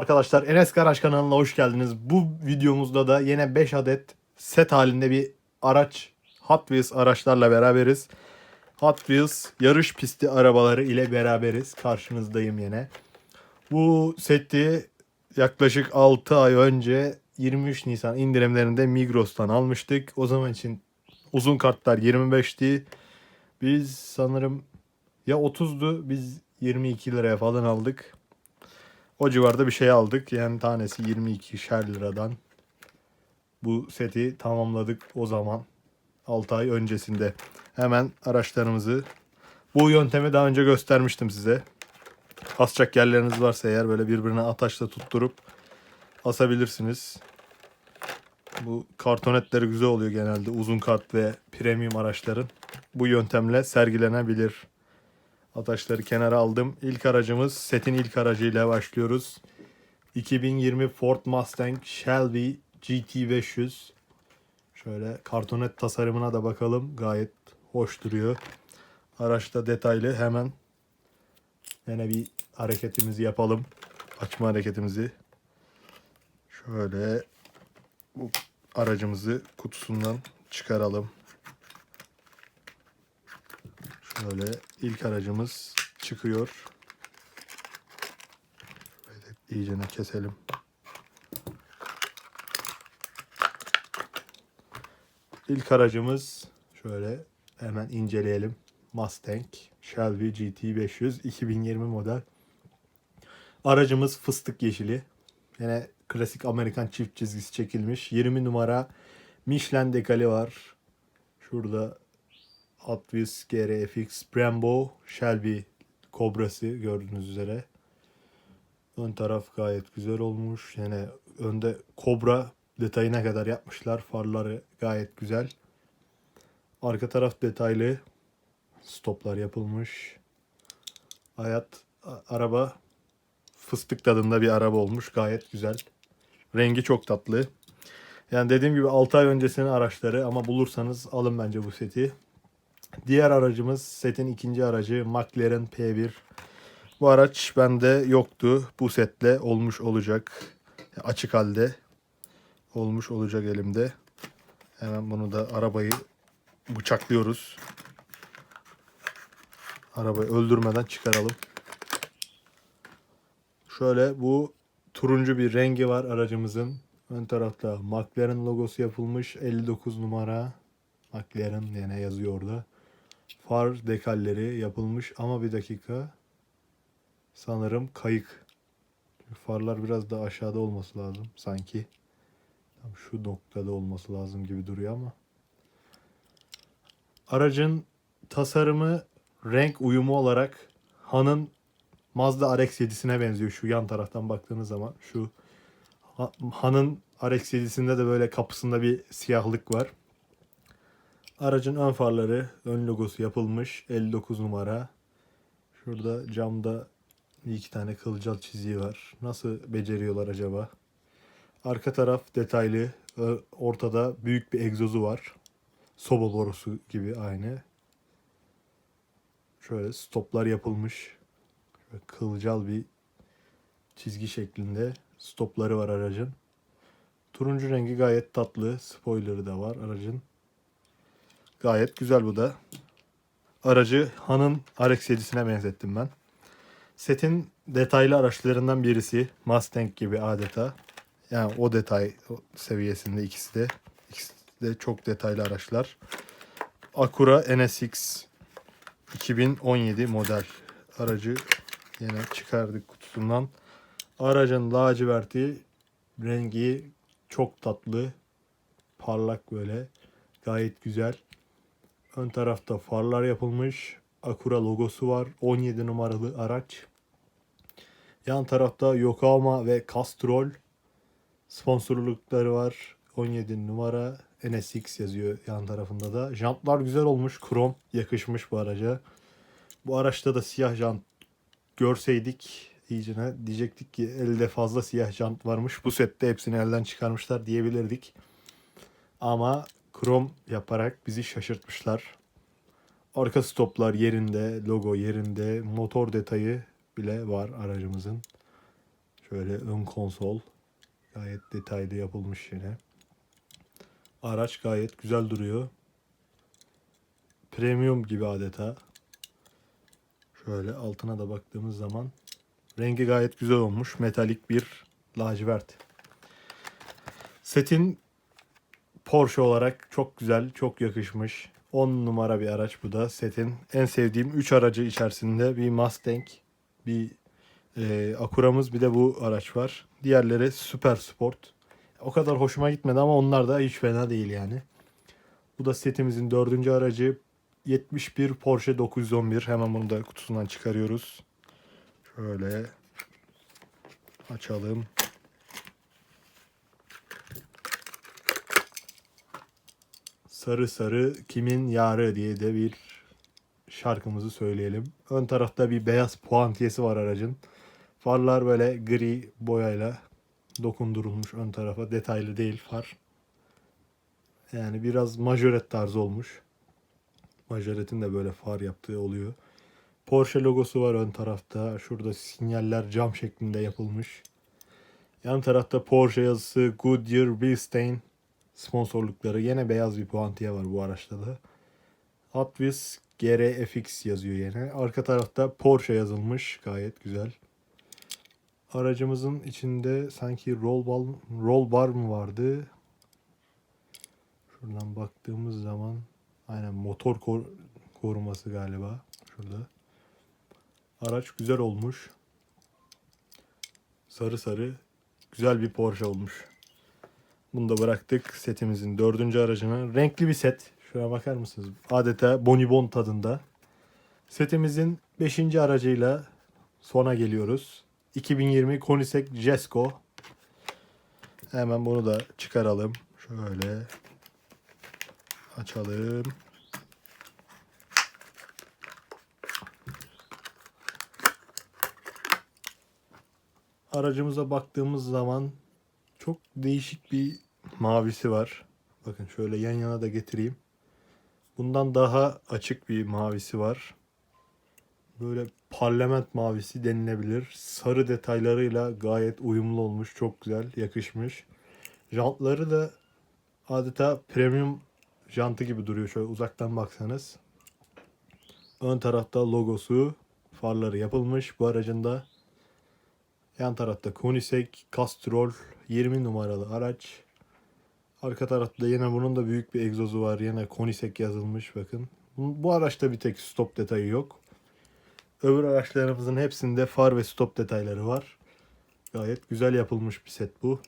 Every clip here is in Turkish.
arkadaşlar Enes Garaj kanalına hoş geldiniz. Bu videomuzda da yine 5 adet set halinde bir araç Hot Wheels araçlarla beraberiz. Hot Wheels yarış pisti arabaları ile beraberiz. Karşınızdayım yine. Bu seti yaklaşık 6 ay önce 23 Nisan indirimlerinde Migros'tan almıştık. O zaman için uzun kartlar 25'ti. Biz sanırım ya 30'du biz 22 liraya falan aldık. O civarda bir şey aldık. Yani tanesi 22'şer liradan. Bu seti tamamladık o zaman. 6 ay öncesinde. Hemen araçlarımızı bu yöntemi daha önce göstermiştim size. Asacak yerleriniz varsa eğer böyle birbirine ataşla tutturup asabilirsiniz. Bu kartonetleri güzel oluyor genelde uzun kart ve premium araçların. Bu yöntemle sergilenebilir. Ataşları kenara aldım. İlk aracımız setin ilk aracıyla başlıyoruz. 2020 Ford Mustang Shelby GT500. Şöyle kartonet tasarımına da bakalım. Gayet hoş duruyor. Araçta detaylı. Hemen yine bir hareketimizi yapalım. Açma hareketimizi. Şöyle bu aracımızı kutusundan çıkaralım. Şöyle ilk aracımız çıkıyor. Böyle iyicene keselim. İlk aracımız şöyle hemen inceleyelim. Mustang Shelby GT500 2020 model. Aracımız fıstık yeşili. Yine klasik Amerikan çift çizgisi çekilmiş. 20 numara Michelin dekali var. Şurada Wheels GRFX Brembo Shelby Kobrası gördüğünüz üzere. Ön taraf gayet güzel olmuş. Yani önde kobra detayına kadar yapmışlar. Farları gayet güzel. Arka taraf detaylı. Stoplar yapılmış. Hayat araba fıstık tadında bir araba olmuş. Gayet güzel. Rengi çok tatlı. Yani dediğim gibi 6 ay öncesinin araçları ama bulursanız alın bence bu seti. Diğer aracımız setin ikinci aracı McLaren P1. Bu araç bende yoktu. Bu setle olmuş olacak. Açık halde olmuş olacak elimde. Hemen bunu da arabayı bıçaklıyoruz. Arabayı öldürmeden çıkaralım. Şöyle bu turuncu bir rengi var aracımızın. Ön tarafta McLaren logosu yapılmış. 59 numara. McLaren yine yazıyor orada. Far dekalleri yapılmış ama bir dakika. Sanırım kayık. Farlar biraz daha aşağıda olması lazım sanki. Tam şu noktada olması lazım gibi duruyor ama. Aracın tasarımı renk uyumu olarak Han'ın Mazda RX-7'sine benziyor şu yan taraftan baktığınız zaman. Şu Ha- Han'ın RX-7'sinde de böyle kapısında bir siyahlık var. Aracın ön farları, ön logosu yapılmış. 59 numara. Şurada camda iki tane kılcal çiziği var. Nasıl beceriyorlar acaba? Arka taraf detaylı. Ortada büyük bir egzozu var. Soba borusu gibi aynı. Şöyle stoplar yapılmış. Şöyle kılcal bir çizgi şeklinde stopları var aracın. Turuncu rengi gayet tatlı. Spoiler'ı da var aracın. Gayet güzel bu da. Aracı Han'ın RX-7'sine benzettim ben. Setin detaylı araçlarından birisi. Mustang gibi adeta. Yani o detay seviyesinde ikisi de. İkisi de çok detaylı araçlar. Acura NSX 2017 model aracı yine çıkardık kutusundan. Aracın laciverti rengi çok tatlı. Parlak böyle. Gayet güzel. Ön tarafta farlar yapılmış. Acura logosu var. 17 numaralı araç. Yan tarafta Yokohama ve Castrol sponsorlukları var. 17 numara NSX yazıyor yan tarafında da. Jantlar güzel olmuş. Krom yakışmış bu araca. Bu araçta da siyah jant görseydik iyicene diyecektik ki elde fazla siyah jant varmış. Bu sette hepsini elden çıkarmışlar diyebilirdik. Ama krom yaparak bizi şaşırtmışlar. Arka stoplar yerinde, logo yerinde, motor detayı bile var aracımızın. Şöyle ön konsol. Gayet detaylı yapılmış yine. Araç gayet güzel duruyor. Premium gibi adeta. Şöyle altına da baktığımız zaman rengi gayet güzel olmuş. Metalik bir lacivert. Setin Porsche olarak çok güzel, çok yakışmış. 10 numara bir araç bu da. Setin en sevdiğim 3 aracı içerisinde bir Mustang, bir e, Acura'mız bir de bu araç var. Diğerleri süper sport. O kadar hoşuma gitmedi ama onlar da hiç fena değil yani. Bu da setimizin dördüncü aracı 71 Porsche 911. Hemen bunu da kutusundan çıkarıyoruz. Şöyle açalım. Sarı sarı kimin yarı diye de bir şarkımızı söyleyelim. Ön tarafta bir beyaz puantiyesi var aracın. Farlar böyle gri boyayla dokundurulmuş ön tarafa. Detaylı değil far. Yani biraz majoret tarzı olmuş. Majoretin de böyle far yaptığı oluyor. Porsche logosu var ön tarafta. Şurada sinyaller cam şeklinde yapılmış. Yan tarafta Porsche yazısı Goodyear Bilstein sponsorlukları. Yine beyaz bir puantiye var bu araçta da. Wheels GRFX yazıyor yine. Arka tarafta Porsche yazılmış. Gayet güzel. Aracımızın içinde sanki roll bar, roll bar mı vardı? Şuradan baktığımız zaman aynen motor kor- koruması galiba şurada. Araç güzel olmuş. Sarı sarı güzel bir Porsche olmuş. Bunu da bıraktık setimizin dördüncü aracına. Renkli bir set. Şuna bakar mısınız? Adeta bonibon tadında. Setimizin beşinci aracıyla sona geliyoruz. 2020 Koenigsegg Jesko. Hemen bunu da çıkaralım. Şöyle açalım. Aracımıza baktığımız zaman çok değişik bir mavisi var. Bakın şöyle yan yana da getireyim. Bundan daha açık bir mavisi var. Böyle parlament mavisi denilebilir. Sarı detaylarıyla gayet uyumlu olmuş. Çok güzel, yakışmış. Jantları da adeta premium jantı gibi duruyor. Şöyle uzaktan baksanız. Ön tarafta logosu, farları yapılmış. Bu aracın da yan tarafta Koenigsegg Castrol 20 numaralı araç. Arka tarafta yine bunun da büyük bir egzozu var. Yine Koenigsegg yazılmış bakın. Bu araçta bir tek stop detayı yok. Öbür araçlarımızın hepsinde far ve stop detayları var. Gayet güzel yapılmış bir set bu.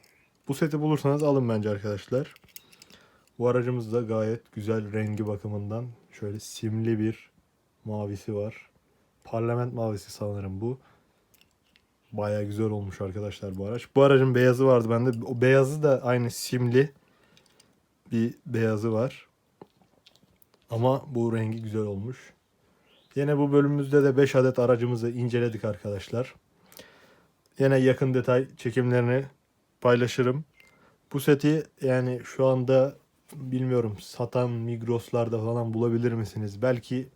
Bu seti bulursanız alın bence arkadaşlar. Bu aracımız da gayet güzel rengi bakımından. Şöyle simli bir mavisi var. Parlament mavisi sanırım bu. Baya güzel olmuş arkadaşlar bu araç. Bu aracın beyazı vardı bende. O beyazı da aynı simli bir beyazı var. Ama bu rengi güzel olmuş. Yine bu bölümümüzde de 5 adet aracımızı inceledik arkadaşlar. Yine yakın detay çekimlerini paylaşırım. Bu seti yani şu anda bilmiyorum satan Migros'larda falan bulabilir misiniz? Belki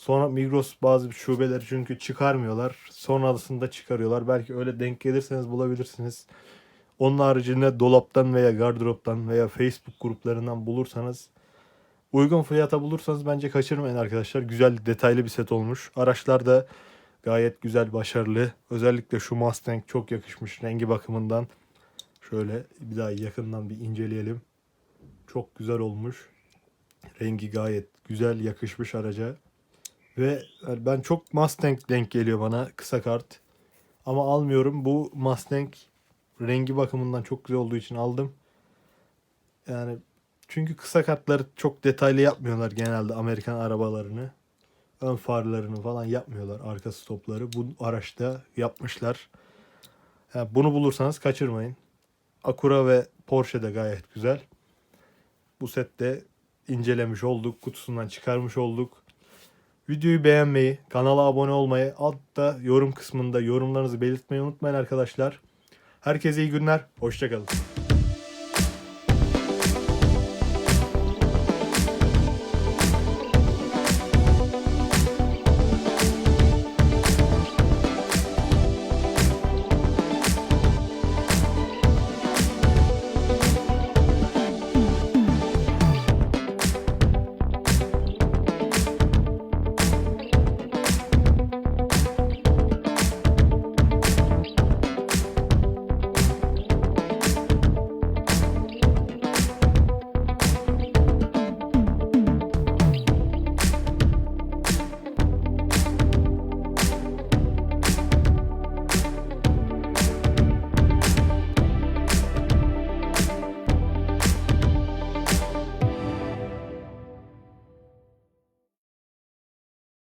sonra Migros bazı şubeleri çünkü çıkarmıyorlar. Sonrasında çıkarıyorlar. Belki öyle denk gelirseniz bulabilirsiniz. Onun haricinde dolaptan veya gardıroptan veya Facebook gruplarından bulursanız uygun fiyata bulursanız bence kaçırmayın arkadaşlar. Güzel detaylı bir set olmuş. Araçlar da gayet güzel, başarılı. Özellikle şu Mustang çok yakışmış rengi bakımından. Şöyle bir daha yakından bir inceleyelim. Çok güzel olmuş. Rengi gayet güzel, yakışmış araca. Ve ben çok Mustang denk geliyor bana kısa kart. Ama almıyorum. Bu Mustang rengi bakımından çok güzel olduğu için aldım. Yani çünkü kısa kartları çok detaylı yapmıyorlar genelde Amerikan arabalarını. Ön farlarını falan yapmıyorlar. Arka stopları. Bu araçta yapmışlar. Yani bunu bulursanız kaçırmayın. Acura ve Porsche de gayet güzel. Bu sette incelemiş olduk. Kutusundan çıkarmış olduk. Videoyu beğenmeyi, kanala abone olmayı, altta yorum kısmında yorumlarınızı belirtmeyi unutmayın arkadaşlar. Herkese iyi günler. Hoşçakalın.